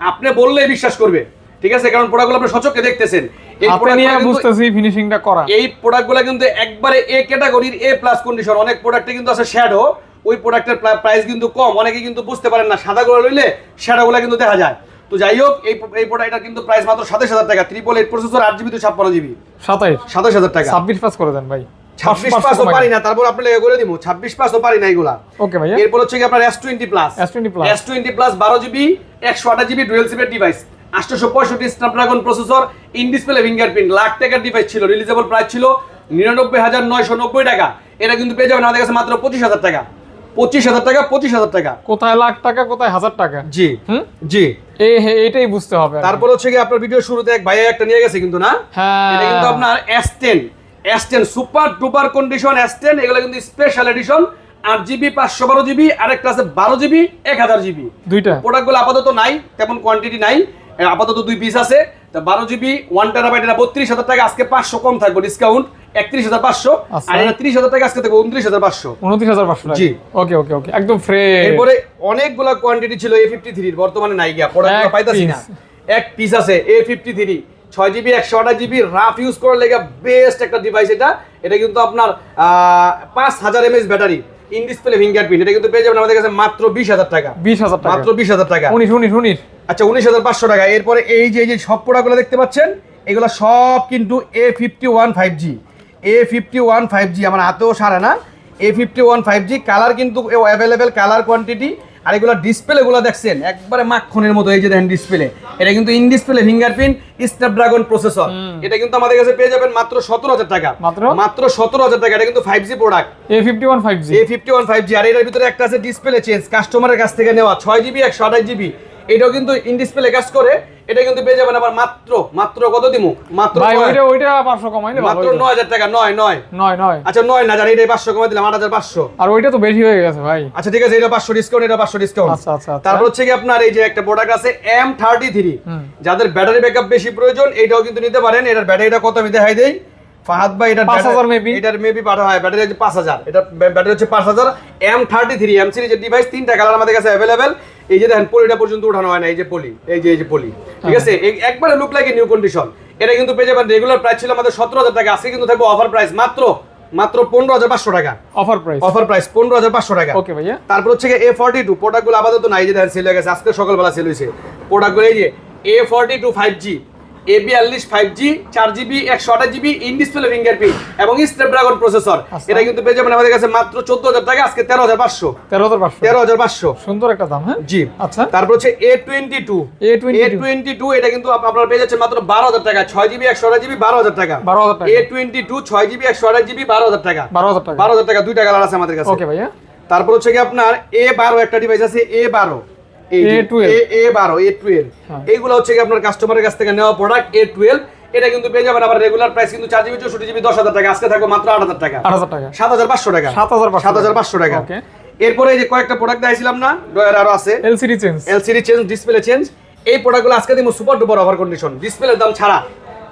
আপনি বললেই বিশ্বাস করবে ঠিক আছে? কারণ প্রোডাক্টগুলো আপনি সচক্ষে দেখতেছেন। হাতে নিয়ে বুঝতেছি ফিনিশিংটা করা। এই প্রোডাক্টগুলো কিন্তু একবারে এ ক্যাটাগরির এ প্লাস কন্ডিশন অনেক প্রোডাক্টে কিন্তু আছে শ্যাডো ওই প্রোডাক্টের প্রাইস কিন্তু কম। অনেকে কিন্তু বুঝতে পারেন না সাদাগুলো লইলে শ্যাডোগুলো কিন্তু দেখা যায়। তো যাই হোক এই এই প্রোডাক্টটা কিন্তু প্রাইস মাত্র সাতাশ হাজার টাকা। ট্রিপল এইট প্রসেসর আট জিবি তো ছাপ্পান্ন জিবি। সাতাইশ? সাতাশ হাজার টাকা। ছাব্বিশ পাস করে দেন ভাই। ছাব্বিশ পাঁচ পারি না তারপর করে দিব ছাব্বিশ পাঁচ পারি না এগুলা। ওকে ভাইয়া। এরপর হচ্ছে কি আপনার S twenty plus S20 Plus। S twenty plus বারো জিবি একশো আঠাশ জিবি ডুয়েল ডিভাইস আটশোশো পঁয়ষট্টি Snapdragon processor in display fingerprint. Lakh টাকার ডিভাইস ছিল রিলিজেবল প্রাইস ছিল নিরানব্বই হাজার নয়শো নব্বই টাকা। এটা কিন্তু পেয়ে যাবেন আমাদের কাছে মাত্র পঁচিশ হাজার টাকা। পঁচিশ হাজার টাকা পঁচিশ হাজার টাকা। কোথায় লাখ টাকা কোথায় হাজার টাকা? জি জি। এই বুঝতে হবে তারপর হচ্ছে কি আপনার ভিডিও শুরুতে এক ভাইয়া একটা নিয়ে গেছে কিন্তু না? হ্যাঁ। এটা কিন্তু আপনার S ten S ten super duper condition S ten এগুলো কিন্তু স্পেশাল এডিশন আট জিবি পাঁচশো বারো জিবি আরেকটা আছে বারো জিবি এক হাজার জিবি দুইটা? প্রোডাক্টগুলো আপাতত নাই তেমন কোয়ান্টিটি নাই। আপাতত দুই পিস আছে। তা বারো জিবি ওয়ান টেরাবাইট এটা বত্রিশ হাজার টাকা আজকে পাঁচশো কম থাকবে ডিসকাউন্ট একত্রিশ হাজার পাঁচশো। আচ্ছা। আর এটা ত্রিশ হাজার টাকা আজকে থাকবে উনত্রিশ হাজার পাঁচশো। উনত্রিশ হাজার পাঁচশো জি। ওকে ওকে ওকে একদম ফ্রেশ এরপরে অনেকগুলা কোয়ান্টিটি ছিল এ ফিফটি থ্রির বর্তমানে নাই গিয়া পাইতাছি না। এক পিস আছে এ ফিফটি থ্রি ছয় জিবি একশো আঠাশ জিবি রাফ ইউজ করার লেগে বেস্ট একটা ডিভাইস এটা। এটা কিন্তু আপনার পাঁচ হাজার mAh battery in display fingerprint এটা কিন্তু পেয়ে যাবেন আমাদের কাছে মাত্র বিশ হাজার টাকা। বিশ হাজার টাকা। মাত্র বিশ হাজার টাকা। উনিশ উনিশ উনিশ। আচ্ছা উনিশ হাজার পাঁচশো টাকা। এরপরে এই যে এই যে সব প্রোডাক্টগুলো দেখতে পাচ্ছেন এগুলো সব কিন্তু A fifty one five G A fifty one five G আমার হাতেও সারে না। A fifty one five G colour কিন্তু অ্যাভেলেবেল কালার কোয়ান্টিটি আর এগুলো ডিসপ্লেগুলো দেখছেন? একবারে মাখনের মতো এই যে দেখেন ডিসপ্লে এটা কিন্তু in display fingerprint Snapdragon processor এটা কিন্তু আমাদের কাছে পেয়ে যাবেন মাত্র সতেরো হাজার টাকা। মাত্র? মাত্র সতেরো হাজার টাকা। এটা কিন্তু five G product A fifty one five G A fifty one five G আর এটার ভিতরে একটা আছে ডিসপ্লে চেঞ্জ কাস্টমারের কাছ থেকে নেওয়া। ছয় জিবি একশো আঠাশ জিবি এটাও কিন্তু ইন ডিসপ্লে কাজ করে এটা কিন্তু পেয়ে যাবেন আবার মাত্র মাত্র কত দিমু? মাত্র ভাই ওইটা ওইটা পাঁচশো কমাইলে ভালো মাত্র হইতো। নয় হাজার টাকা নয় নয়। নয় নয়। আচ্ছা নয় না জানি এটা পাঁচশো কমে দিলাম আট হাজার পাঁচশো। আর ওইটা তো বেশি হয়ে গেছে ভাই। আচ্ছা ঠিক আছে এটা পাঁচশো ডিসকাউন্ট এটা পাঁচশো ডিসকাউন্ট আচ্ছা আচ্ছা আচ্ছা। তারপর হচ্ছে কি আপনার এই যে একটা প্রোডাক্ট আছে এম থার্টি থ্রি হুম। যাদের ব্যাটারি ব্যাকআপ বেশি প্রয়োজন এটাও কিন্তু নিতে পারেন। এটার ব্যাটারিটা কত আমি দেখাই দেই। ফাহাদ ভাই এটা 5000 maybe? এটার মেবি পাঠা হয় ব্যাটারি হচ্ছে পাঁচ হাজার। এটা ব্যাটারি হচ্ছে পাঁচ হাজার। এম থার্টি থ্রি এম সিরিজের ডিভাইস তিনটা কালার আমাদের কাছে অ্যাভেলেবেল এই যে দেখেন পলিটা পর্যন্ত উঠানো হয় না এই যে পলি এই যে এই যে পলি ঠিক আছে? এই একবারে লুক লাগে নিউ কন্ডিশন এটা কিন্তু পেয়ে যাবেন রেগুলার প্রাইস ছিল আমাদের সতেরো হাজার টাকা আজকে কিন্তু থাকবে অফার প্রাইস মাত্র মাত্র পনেরো হাজার পাঁচশো টাকা। অফার প্রাইস অফার প্রাইস পনেরো হাজার পাঁচশো টাকা। ওকে ভাইয়া। তারপর হচ্ছে এ ফর্টি টু প্রোডাক্টগুলো আপাতত নাই যে দেখেন সেল হয়ে গেছে আজকে সকালবেলা সেল হয়েছে। প্রোডাক্টগুলো এই যে A forty two five G A বিয়াল্লিশ ফাইভ জি চার জিবি একশো আঠাশ জিবি ইন ডিসপ্লে ফিঙ্গারপ্রিন্ট এবং স্ন্যাপড্রাগন প্রসেসর আচ্ছা। এটা কিন্তু পেয়ে যাবেন আমাদের কাছে মাত্র চোদ্দ হাজার টাকা আজকে তেরো হাজার পাঁচশো। তেরো হাজার পাঁচশো। তেরো হাজার পাঁচশো। সুন্দর একটা দাম হ্যাঁ? জি। আচ্ছা। তারপর হচ্ছে A twenty two A twenty two এটা কিন্তু আপ- আপনারা পেয়ে যাচ্ছেন মাত্র বারো হাজার টাকা ছয় জিবি একশো আঠাশ জিবি বারো হাজার টাকা। বারো হাজার টাকা। এ টোয়েন্টি টু ছয় জিবি একশো আঠাশ জিবি বারো হাজার টাকা। বারো হাজার টাকা। বারো হাজার টাকা দুইটা কালার আছে আমাদের কাছে। ওকে ভাইয়া। তারপর হচ্ছে কি আপনার এ বারো একটা ডিভাইস আছে এ বারো। A12 এ বারো এ টুয়েলভ। এইগুলো হচ্ছে আপনার কাস্টমারের কাছ থেকে নেওয়া প্রোডাক্ট এ টুয়েলভ এটা কিন্তু পেয়ে যাবেন আবার রেগুলার প্রাইস কিন্তু চার জিবি চৌষট্টি জিবি দশ হাজার টাকা। আজকে থাকবে মাত্র আট হাজার টাকা। আট হাজার টাকা। সাত হাজার পাঁচশো টাকা। 7,500 সাত হাজার পাঁচশো টাকা। এরপরে এই যে কয়েকটা প্রোডাক্ট দেখাইছিলাম না ডয়ার আরও আছে। LCD change LCD change display change এই প্রোডাক্টগুলো আজকে দিব সুপার ডুপার কন্ডিশন ডিসপ্লের দাম ছাড়া।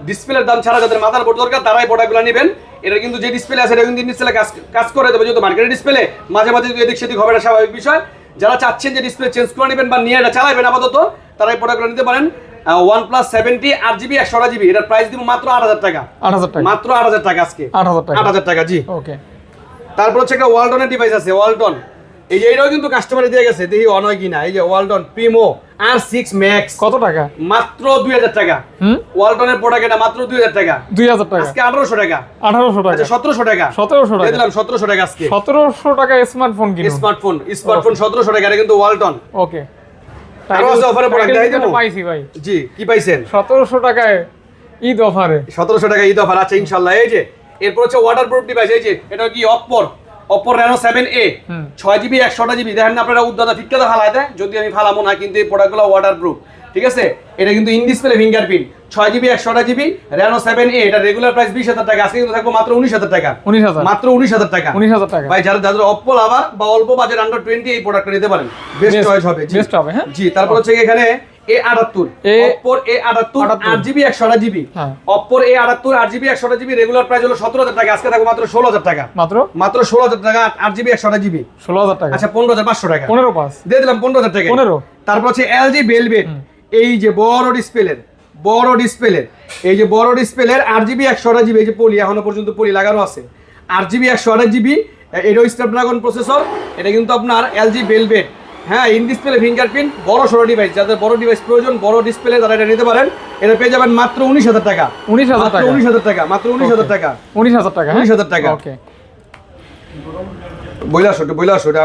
ডিসপ্লের দাম ছাড়া যাদের মাথার বোর্ড দরকার তারাই প্রোডাক্টগুলো নেবেন। এটা কিন্তু যে ডিসপ্লে আছে এটা কিন্তু ডিসপ্লে কাজ কাজ করে দেবে যেহেতু মার্কেটের ডিসপ্লে মাঝে মাঝে এদিক সেদিক হবে স্বাভাবিক বিষয়। যারা চাচ্ছেন যে ডিসপ্লে চেঞ্জ করে নেবেন বা নিয়ে এটা চালাবেন আপাতত তারা এই প্রোডাক্টগুলো নিতে পারেন। ওয়ান প্লাস সেভেন্টি আট জিবি একশো জিবি এটার প্রাইস দিব মাত্র আট হাজার টাকা। আট হাজার টাকা। মাত্র আট হাজার টাকা আজকে। আট হাজার টাকা। আট হাজার টাকা জি। ওকে। তারপর হচ্ছে একটা ওয়ালটনের ডিভাইস আছে ওয়ালটন এই যে এটাও কিন্তু কাস্টমারে দিয়ে গেছে দেখি অনয় কিনা। এই যে Walton Primo R six max কত টাকা? মাত্র দুই হাজার টাকা। ওয়ালটনের প্রোডাক্ট এটা মাত্র দুই হাজার টাকা। দুই হাজার টাকা। আজকে আঠারোশো টাকা। আঠারোশো টাকা। আচ্ছা সতেরোশো টাকা। সতেরোশো টাকা। দিলাম সতেরোশো টাকা আজকে। সতেরোশো টাকা স্মার্টফোন কিনুন স্মার্টফোন স্মার্টফোন সতেরোশো টাকা এটা কিন্তু ওয়ালটন ওকে। আরও আছে এ product, দেখাই দেবো? পাইছি ভাই। জি কি পাইছেন? সতেরোশো টাকায় ঈদ অফারে সতেরোশো টাকা ঈদ অফার আছে ইনশাল্লাহ। এই যে এরপর হচ্ছে ওয়াটার প্রুফ ডিভাইস এই যে এটা কি অপ্পর অপ্পর রেনো সেভেন এ ছয় জিবি একশোটা জিবি দেখেন আপনারা উদ্দাতা ঠিক কথা ফালাই দেয়। যদি আমি ফালামো না কিন্তু এই প্রোডাক্টগুলো ওয়াটার প্রুফ ঠিক আছে? এটা কিন্তু ইন ডিসপ্লে ফিঙ্গারপ্রিন্ট ছয় জিবি একশোটা জিবি রেনো সেভেন এ এটা রেগুলার প্রাইস বিশ হাজার টাকা। আজকে কিন্তু থাকব মাত্র উনিশ হাজার টাকা। উনিশ হাজার। মাত্র উনিশ হাজার টাকা। উনিশ হাজার টাকা। ভাই যারা যাদের অপ্পো লাভার বা অল্প বাজেট আন্ডার টোয়েন্টি এই প্রোডাক্টটা নিতে পারেন। বেস্ট চয়েস হবে। best হবে, হ্যাঁ? জি তারপর হচ্ছে এখানে এ আটাত্তর অপ্পোর এ আটাত্তর আট জিবি একশোটা জিবি। এ আটাত্তর আট জিবি একশোটা জিবি রেগুলার প্রাইস হলো সতেরো হাজার টাকা আজকে থাকবে মাত্র ষোলো হাজার টাকা। মাত্র? মাত্র ষোলো হাজার টাকা আট জিবি একশোটা জিবি ষোলো হাজার টাকা। আচ্ছা পনেরো হাজার পাঁচশো টাকা। পনেরো পাঁচ। দিয়ে দিলাম পনেরো হাজার টাকা। 15 তারপর হচ্ছে এলজি বেলভেট এই যে বড় ডিসপ্লের বড় ডিসপ্লের এই যে বড় ডিসপ্লের আট জিবি একশো আঠাশ জিবি এই যে পলি এখনও পর্যন্ত পলি লাগানো আছে। আট জিবি একশো আঠাশ জিবি এটাও স্ন্যাপড্রাগন প্রসেসর এটা কিন্তু আপনার এলজি বেলভেট হ্যাঁ ইন ডিসপ্লে ফিঙ্গারপ্রিন্ট বড় সড়ো ডিভাইস যাদের বড় ডিভাইস প্রয়োজন বড় ডিসপ্লে তারা এটা নিতে পারেন। এটা পেয়ে যাবেন মাত্র উনিশ হাজার টাকা। উনিশ হাজার টাকা। উনিশ হাজার টাকা মাত্র উনিশ হাজার টাকা। উনিশ হাজার টাকা উনিশ হাজার টাকা। ওকে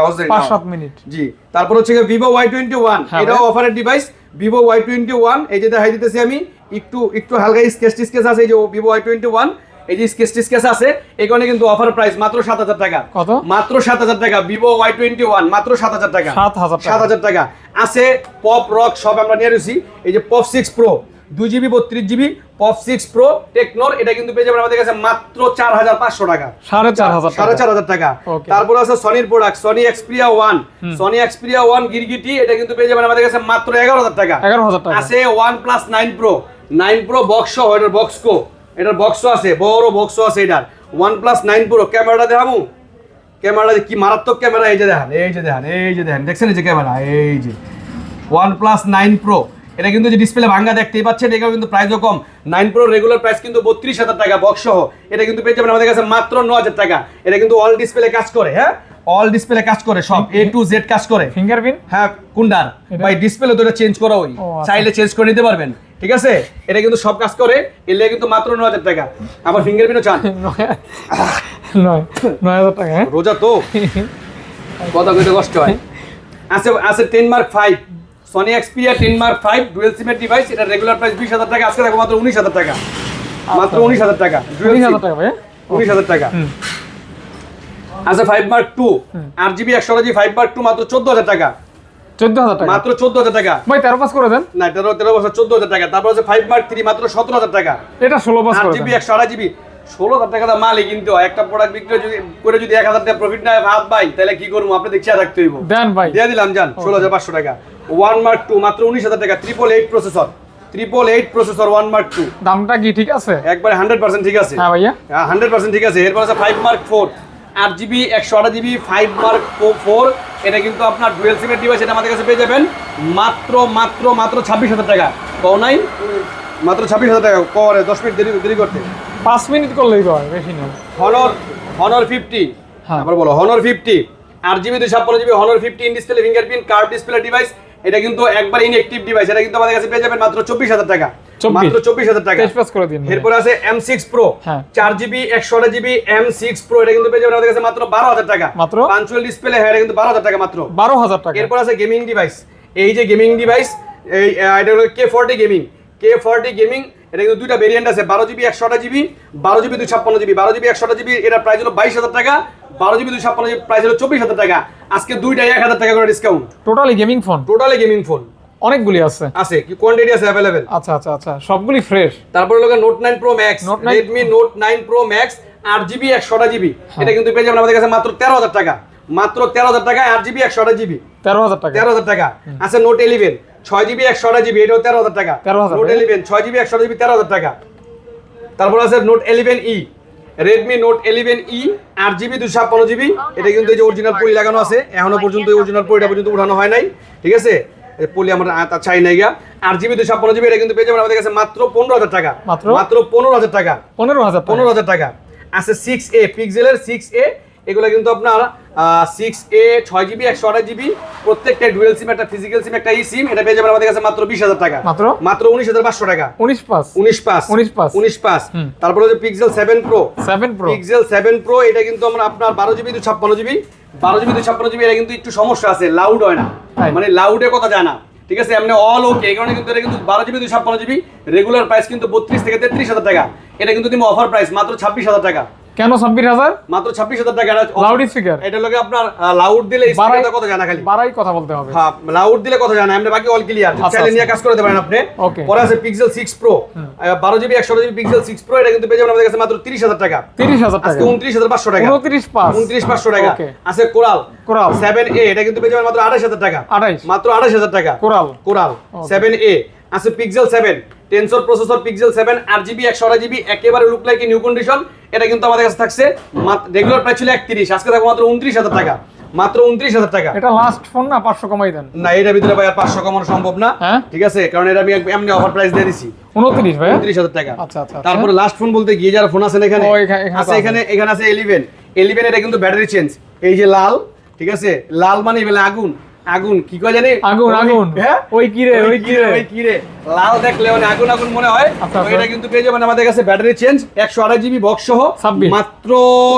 আওয়াজ পাঁচ সাত মিনিট। জি তারপর হচ্ছে ভিভো ওয়াই টোয়েন্টি ওয়ান হ্যাঁ এটাও অফারের device Vivo Y twenty one এই যে দেখাই দিতেছি আমি একটু একটু হালকা স্কেচ টিস্কেচ আছে এই যে ভিভো ওয়াই টোয়েন্টি ওয়ান এই যে স্কেচ টিস্কেচ আছে এখানে কিন্তু অফার প্রাইস মাত্র সাত হাজার টাকা। কত? মাত্র সাত হাজার টাকা ভিভো ওয়াই টোয়েন্টি ওয়ান মাত্র সাত হাজার টাকা। সাত হাজার টাকা। আছে পপ রক সব আমরা নিয়ে রয়েছি এই যে পপ সিক্স প্রো দুই জিবি বত্রিশ জিবি পপ সিক্স প্রো টেকনোর এটা কিন্তু পেয়ে যাবেন আমাদের কাছে মাত্র চার হাজার পাঁচশো টাকা। সাড়ে চার হাজার সাড়ে টাকা। চার হাজার টাকা। তারপর আছে সনির product Sony Xperia one Sony Xperia one গিরগিটি এটা কিন্তু পেয়ে যাবেন আমাদের কাছে মাত্র এগারো হাজার টাকা। এগারো হাজার টাকা। আছে one plus nine pro nine pro box এটার বক্স কো এটার বক্সও আছে বড় বক্সও আছে এটার। ওয়ান প্লাস নাইন প্রো ক্যামেরাটা দেখামু ক্যামেরাটা কি মারাত্মক ক্যামেরা এই যে দেখেন এই যে দেখেন এই যে দেখেন। দেখছেন এই যে ক্যামেরা এই যে। ওয়ান প্লাস নাইন প্রো এটা কিন্তু যে ডিসপ্লে ভাঙ্গা দেখতেই পাচ্ছেন এটাও কিন্তু প্রাইসও কম। নাইন প্রো রেগুলার প্রাইস কিন্তু বত্রিশ হাজার টাকা বক্স সহ। এটা কিন্তু পেয়ে যাবেন আমাদের কাছে মাত্র ন হাজার টাকা। এটা কিন্তু অল ডিসপ্লে কাজ করে হ্যাঁ? অল ডিসপ্লে কাজ করে সব এ টু জেড কাজ করে। ফিঙ্গারপ্রিন্ট হ্যাঁ কুন্ডার। ভাই ডিসপ্লে তো এটা চেঞ্জ করা ওই আচ্ছা। চাইলে চেঞ্জ করে নিতে পারবেন। ঠিক আছে? এটা কিন্তু সব কাজ করে এলে কিন্তু মাত্র ন হাজার টাকা। আমার ফিঙ্গারপ্রিন্টও চান। নয় নয় হাজার টাকা হ্যাঁ? রোজা তো? কথা কইতে কষ্ট হয়? আছে আছে ten mark five Sony Xperia ten mark five dual সিমের ডিভাইস এটা রেগুলার প্রাইস বিশ হাজার টাকা আজকে দেখো মাত্র উনিশ হাজার টাকা। মাত্র উনিশ হাজার টাকা উনিশ হাজার টাকা ভাই উনিশ হাজার টাকা। আছে ফাইভ মার্ক টু আট জিবি একশো জি ফাইভ মার্ক টু মাত্র চোদ্দ হাজার টাকা। চোদ্দ হাজার টাকা। মাত্র চোদ্দ হাজার টাকা। ভাই তেরো পাস করে দেন। না তেরো তেরো বছর চোদ্দ হাজার টাকা। তারপর আছে ফাইভ মার্ক থ্রি মাত্র সতেরো হাজার টাকা। এটা ষোলো পাস জিবি একশো আড়াই জিবি ষোলো হাজার টাকা দাম মালই একটা প্রোডাক্ট বিক্রি যদি করে যদি এক হাজার টাকা প্রফিট না ভাত পাই তাহলে কি করব? আপনি দেখছি রাখতে হইব। দেন ভাই। দিয়ে দিলাম যান ষোলো হাজার পাঁচশো টাকা। ওয়ান মার্ক টু মাত্র উনিশ হাজার টাকা। Triple eight processor triple eight processor one mark two দামটা কি ঠিক আছে? একবারে হান্ড্রেড পার্সেন্ট ঠিক আছে। হ্যাঁ ভাইয়া। হান্ড্রেড পার্সেন্ট ঠিক আছে। এরপর আছে ফাইভ মার্ক ফোর আট জিবি একশো আট জিবি ফাইভ মার্ক ফোর এটা কিন্তু আপনার ডুয়েল সিমের ডিভাইস এটা আমাদের কাছে পেয়ে যাবেন। মাত্র মাত্র মাত্র ছাব্বিশ হাজার টাকা। কও নাই? মাত্র ছাব্বিশ হাজার টাকা করে দশ মিনিট দেরি দেরি করতে। পাঁচ মিনিট করলেই হয় বেশি নয়। হনর হনর ফিফটি হ্যাঁ। আবার বলো হনর ফিফটি আট জিবি দুই ছাপ্পান্ন GB Honor fifty in display fingerprint curve display device এটা কিন্তু একবার ইনএক্টিভ ডিভাইস এটা কিন্তু আমাদের কাছে পেয়ে যাবেন মাত্র চব্বিশ হাজার টাকা। 24 মাত্র চব্বিশ হাজার টাকা। করে দিন ভাই। আছে এম সিক্স প্রো হ্যাঁ। চার জিবি একশো আট জিবি এম সিক্স প্রো এটা কিন্তু পেয়ে যাবেন আমাদের কাছে মাত্র বারো হাজার টাকা। মাত্র? পাঞ্চুয়াল ডিসপ্লে হ্যাঁ এটা কিন্তু বারো হাজার টাকা মাত্র। বারো হাজার টাকা। এরপর আছে গেমিং ডিভাইস এই যে গেমিং ডিভাইস এই এটা হলো K forty gaming K forty gaming এটা কিন্তু দুইটা ভেরিয়েন্ট আছে। বারো জিবি একশো জিবি বারো জিবি দুই ছাপ্পান্ন জিবি বারো জিবি একশো জিবি এটা প্রাইস হলো বাইশ হাজার টাকা। বারো জিবি দুই ছাপ্পান্ন জিবি প্রাইস হলো চব্বিশ হাজার টাকা। আজকে দুইটাই এক হাজার টাকা করে discount totally gaming phone totally gaming phone অনেকগুলি আছে। আছে কি কোয়ান্টিটি আছে অ্যাভেলেবেল আচ্ছা আচ্ছা আচ্ছা সবগুলি ফ্রেশ তারপরে লোক note nine pro max Redmi Note 9 Redmi note nine pro max আট জিবি একশো জিবি হ্যাঁ। এটা কিন্তু পেয়ে যাবেন আমাদের কাছে মাত্র তেরো হাজার টাকা। মাত্র তেরো হাজার টাকা আট জিবি একশো জিবি তেরো হাজার টাকা। তেরো হাজার টাকা। আছে ছয় জিবি একশো জিবি এটাও তেরো হাজার টাকা। 13,000 নোট ইলেভেন ছয় জিবি একশো জিবি তেরো হাজার টাকা। তারপর আছে note eleven E Redmi note eleven E আট জিবি দুশো ছাপ্পান্ন জিবি এটা কিন্তু এই যে অরিজিনাল পলি লাগানো আছে এখনও পর্যন্ত অরিজিনাল পলিটা পর্যন্ত উঠানো হয় নাই। ঠিক আছে? এই পলি আমার চাই নাই গা। আর জিবি দুশো ছাপ্পান্ন জিবি এটা কিন্তু পেয়ে যাবেন আমাদের কাছে মাত্র পনেরো হাজার টাকা। মাত্র? মাত্র পনেরো হাজার টাকা। পনেরো হাজার টাকা। পনেরো হাজার টাকা। আছে সিক্স এ পিক্সেলের সিক্স এ এগুলো কিন্তু আপনার সিক্স এ ছয় জিবি একশো আঠাশ জিবি প্রত্যেকটা ডুয়েল সিম একটা ফিজিক্যাল সিম একটা ই সিম এটা পেয়ে যাবেন আমাদের কাছে মাত্র বিশ হাজার টাকা। মাত্র? মাত্র উনিশ হাজার পাঁচশো টাকা। উনিশ পাঁচ। উনিশ পাঁচ। 19 পাঁচ। উনিশ পাঁচ। তারপরে হচ্ছে pixel seven pro seven pro pixel seven pro এটা কিন্তু আমরা আপনার বারো জিবি দু ছাপ্পান্ন জিবি বারো জিবি দু ছাপ্পান্ন জিবি এটা কিন্তু একটু সমস্যা আছে লাউড হয় না। মানে লাউডে কথা যায় না। ঠিক আছে? এমনি অল ওকে এই কারণে কিন্তু এটা কিন্তু বারো জিবি দু ছাপ্পান্ন জিবি রেগুলার প্রাইস কিন্তু বত্রিশ থেকে তেত্রিশ হাজার টাকা। এটা কিন্তু তুমি অফার প্রাইস মাত্র ছাব্বিশ হাজার টাকা। কেন ছাব্বিশ হাজার? মাত্র ছাব্বিশ হাজার টাকা লাউড স্পিকার এটা লোকে আপনার লাউড দিলে স্পিকারটা কথা জানা খালি? বাড়াই কথা বলতে হবে। হ্যাঁ লাউড দিলে কথা জানা? আমরা বাকি অল ক্লিয়ার চাইলে নিয়ে আচ্ছা। কাজ করতে পারেন আপনি। Okay. পরে আছে পিক্সেল সিক্স প্রো বারো জিবি একশো জিবি পিক্সেল সিক্স প্রো এটা কিন্তু পেয়ে যাবেন আমাদের কাছে মাত্র তিরিশ হাজার টাকা। তিরিশ হাজার টাকা। আজকে উনত্রিশ হাজার পাঁচশো টাকা। উনত্রিশ পাঁচ। উনত্রিশ পাঁচশো টাকা। আছে কোরাল কোরাল। সেভেন এ এটা কিন্তু পেয়ে যাবেন মাত্র আঠাশ হাজার টাকা। আঠাইশ মাত্র আঠাশ হাজার টাকা। Coral coral Okay. Seven A আছে pixel seven tensor processor pixel seven আট জিবি একশো আড়াই জিবি একেবারে লুক লাইক নিউ কন্ডিশন এটা কিন্তু আমাদের কাছে থাকছে রেগুলার প্রাইস ছিল একত্রিশ আজকে থাকবে মাত্র উনত্রিশ হাজার টাকা। মাত্র উনত্রিশ হাজার টাকা। এটা লাস্ট ফোন না? পাঁচশো কমাই দেন। না এটার ভিতরে ভাই আর পাঁচশো কমানো সম্ভব না। হ্যাঁ? ঠিক আছে? কারণ এটা আমি এমনি অফার প্রাইস দিয়ে দিছি। উনত্রিশ ভাই। উনত্রিশ হাজার টাকা। আচ্ছা, আচ্ছা, আচ্ছা। তারপরে লাস্ট ফোন বলতে গিয়ে যারা ফোন আছেন এখানে এখানে আছে। এখানে এখানে আছে এলিভেন এলিভেন এটা কিন্তু ব্যাটারি চেঞ্জ এই যে লাল ঠিক আছে? লাল মানে বলে আগুন। আগুন কি কয় জানি? আগুন, আগুন। হ্যাঁ? ওই কি রে, ওই কি রে? ওই কি রে লাল দেখলে মানে আগুন আগুন মনে হয়। আচ্ছা, আচ্ছা। এটা কিন্তু পেয়ে যাবেন আমাদের কাছে ব্যাটারি চেঞ্জ একশো আড়াই জিবি বক্স সহ। মাত্র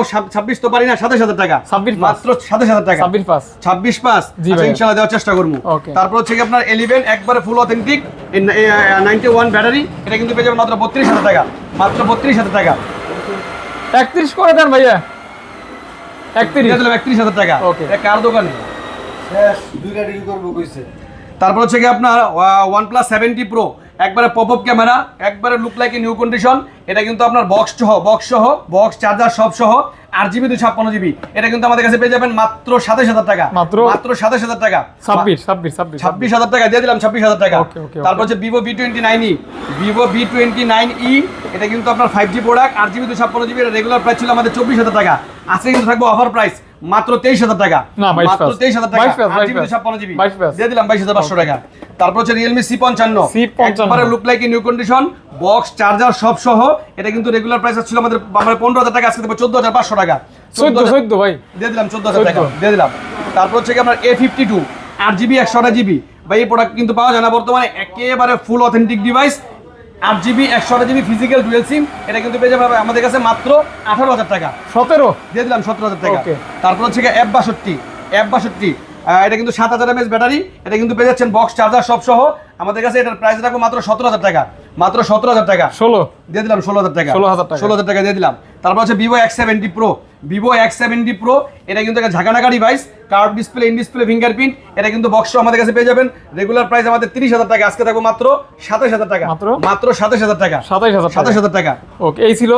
ছাব- ছাব্বিশ তো পারি না সাতাশ হাজার টাকা। 26 মাত্র সাতাশ হাজার টাকা। ছাব্বিশ পাঁচ। ছাব্বিশ পাঁচ। আচ্ছা, ইনশাল্লাহ দেওয়ার চেষ্টা করব। তারপর হচ্ছে কি আপনার এলিভেন একবারে full authentic ninety one battery এটা কিন্তু পেয়ে যাবেন মাত্র বত্রিশ হাজার টাকা। মাত্র বত্রিশ হাজার টাকা। একত্রিশ করে দেন ভাইয়া। একত্রিশ। একত্রিশ হাজার টাকা। কার দোকানে? কইছে। তারপর হচ্ছে কি আপনার ওয়ান প্লাস সেভেন্টি প্রো একবারে পপ আপ ক্যামেরা একবারে লুক লাইক নিউ কন্ডিশন এটা কিন্তু আপনার বক্স সহ বক্স সহ বক্স চার্জার সব সহ আট জিবি দুই ছাপ্পান্ন জিবি এটা কিন্তু আমাদের কাছে পেয়ে যাবেন মাত্র সাতাশ হাজার টাকা। মাত্র? মাত্র সাতাশ হাজার টাকা। ছাব্বিশ ছাব্বিশ ছাব্বিশ ছাব্বিশ। হাজার টাকা দিয়ে দিলাম ছাব্বিশ হাজার টাকা. তারপর হচ্ছে Vivo V twenty nine E Vivo B twenty nine E এটা কিন্তু আপনার ফাইভ জি প্রোডাক্ট আট জিবি দুই ছাপ্পান্ন জিবি এটা রেগুলার প্রাইস ছিল আমাদের চব্বিশ হাজার টাকা। আজকে কিন্তু থাকবে অফার প্রাইস মাত্র তেইশ হাজার টাকা। মাত্র তেইশ হাজার টাকা 22 পাঁচ, আট জিবি দুই ছাপ্পান্ন জিবি দিয়ে দিলাম বাইশ হাজার পাঁচশো টাকা। তারপর হচ্ছে রিয়েলমি সি পঞ্চান্ন। C55 একবারে look like new condition box charger সব সহ এটা কিন্তু রেগুলার প্রাইস ছিল আমাদের আমাদের পনেরো হাজার টাকা আজকে দেবো চোদ্দ হাজার পাঁচশো টাকা। চোদ্দ চোদ্দ ভাই। দিয়ে দিলাম চোদ্দ হাজার টাকা। দিয়ে দিলাম। তারপর হচ্ছে কি আপনার এ ফিফটি টু আট জিবি একশো আঠাশ জিবি বা এই প্রোডাক্ট কিন্তু পাওয়া যায় না বর্তমানে একেবারে ফুল অথেন্টিক ডিভাইস আট জিবি একশো আঠাশ জিবি ফিজিক্যাল ডুয়েল সিম এটা কিন্তু পেয়ে যাবে আমাদের কাছে মাত্র আঠারো হাজার টাকা। সতেরো? দিয়ে দিলাম সতেরো হাজার টাকা। তারপর হচ্ছে এফ বাষট্টি এফ বাষট্টি এটা কিন্তু সাত হাজার এমএস ব্যাটারি এটা কিন্তু পেয়ে যাচ্ছেন বক্স চার্জার সব সহ। আমাদের কাছে এটার প্রাইস রাখব মাত্র সতেরো হাজার টাকা। মাত্র সতেরো হাজার টাকা। ষোলো। দিয়ে দিলাম ষোলো হাজার টাকা। 16,000 টাকা। ষোলো হাজার টাকা দিয়ে দিলাম। তারপর হচ্ছে Vivo X seventy pro Vivo X seventy pro এটা কিন্তু একটা ঝাঁকানাকা device curved display in display fingerprint এটা কিন্তু বক্স আমাদের কাছে পেয়ে যাবেন। রেগুলার প্রাইস আমাদের তিরিশ হাজার টাকা। আজকে থাকব মাত্র সাতাশ হাজার টাকা। মাত্র? মাত্র সাতাশ হাজার টাকা। সাতাশ হাজার সাতাশ হাজার টাকা। ওকে এই ছিল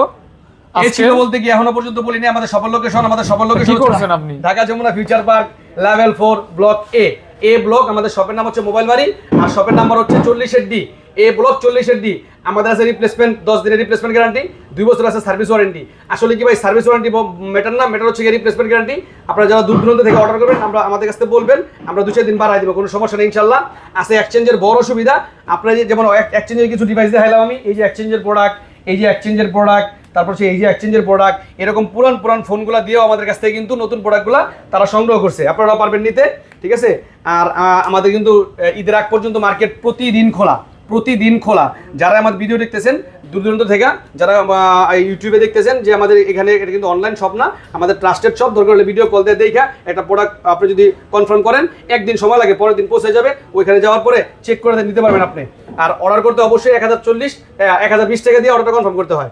আজকে? ছিল বলতে কি এখনও পর্যন্ত বলিনি আমাদের সফল লোকেশন আমাদের সফল লোকেশন কি করছেন আপনি? Dhaka Jamuna future park level four block A A block আমাদের শপের নাম হচ্ছে মোবাইল বাড়ি আর শপের নাম্বার হচ্ছে চল্লিশের ডি এ ব্লক চল্লিশের ডি আমাদের আছে রিপ্লেসমেন্ট দশ দিনের রিপ্লেসমেন্ট গ্যারান্টি দুই বছর আছে সার্ভিস ওয়ারেন্টি আসলে কি ভাই সার্ভিস ওয়ারেন্টি মেটার না মেটার হচ্ছে রিপ্লেসমেন্ট গ্যারান্টি আপনারা যারা দূর দূরান্ত থেকে অর্ডার করবেন আমরা আমাদের কাছে বলবেন আমরা দু চার দিন বাড়াই দেবো কোনো সমস্যা নেই ইনশাল্লাহ আছে এক্সচেঞ্জের বড় সুবিধা আপনারা যেমন এক্সচেঞ্জের কিছু ডিভাইস দেখাইলাম আমি এই যে এক্সচেঞ্জের প্রোডাক্ট এই যে এক্সচেঞ্জের প্রোডাক্ট তারপর সেই এই যে এক্সচেঞ্জের প্রোডাক্ট এরকম পুরান পুরান ফোনগুলো দিয়েও আমাদের কাছ থেকে কিন্তু নতুন প্রোডাক্টগুলো তারা সংগ্রহ করছে। আপনারা পারবেন নিতে, ঠিক আছে? আর আমাদের কিন্তু ঈদের আগ পর্যন্ত মার্কেট প্রতিদিন খোলা প্রতিদিন খোলা। যারা আমাদের ভিডিও দেখতেছেন, দূর দূরান্ত থেকে, যারা ইউটিউবে দেখতেছেন যে আমাদের এখানে, এটা কিন্তু অনলাইন শপ না, আমাদের ট্রাস্টেড শপ দরকার হলে ভিডিও কল দিয়ে দেখা একটা প্রোডাক্ট আপনি যদি কনফার্ম করেন, একদিন সময় লাগে, পরের দিন পৌঁছে যাবে, ওইখানে যাওয়ার পরে চেক করে নিতে পারবেন আপনি। আর অর্ডার করতে অবশ্যই এক হাজার চল্লিশ এক হাজার বিশ টাকা দিয়ে অর্ডারটা কনফার্ম করতে হয়।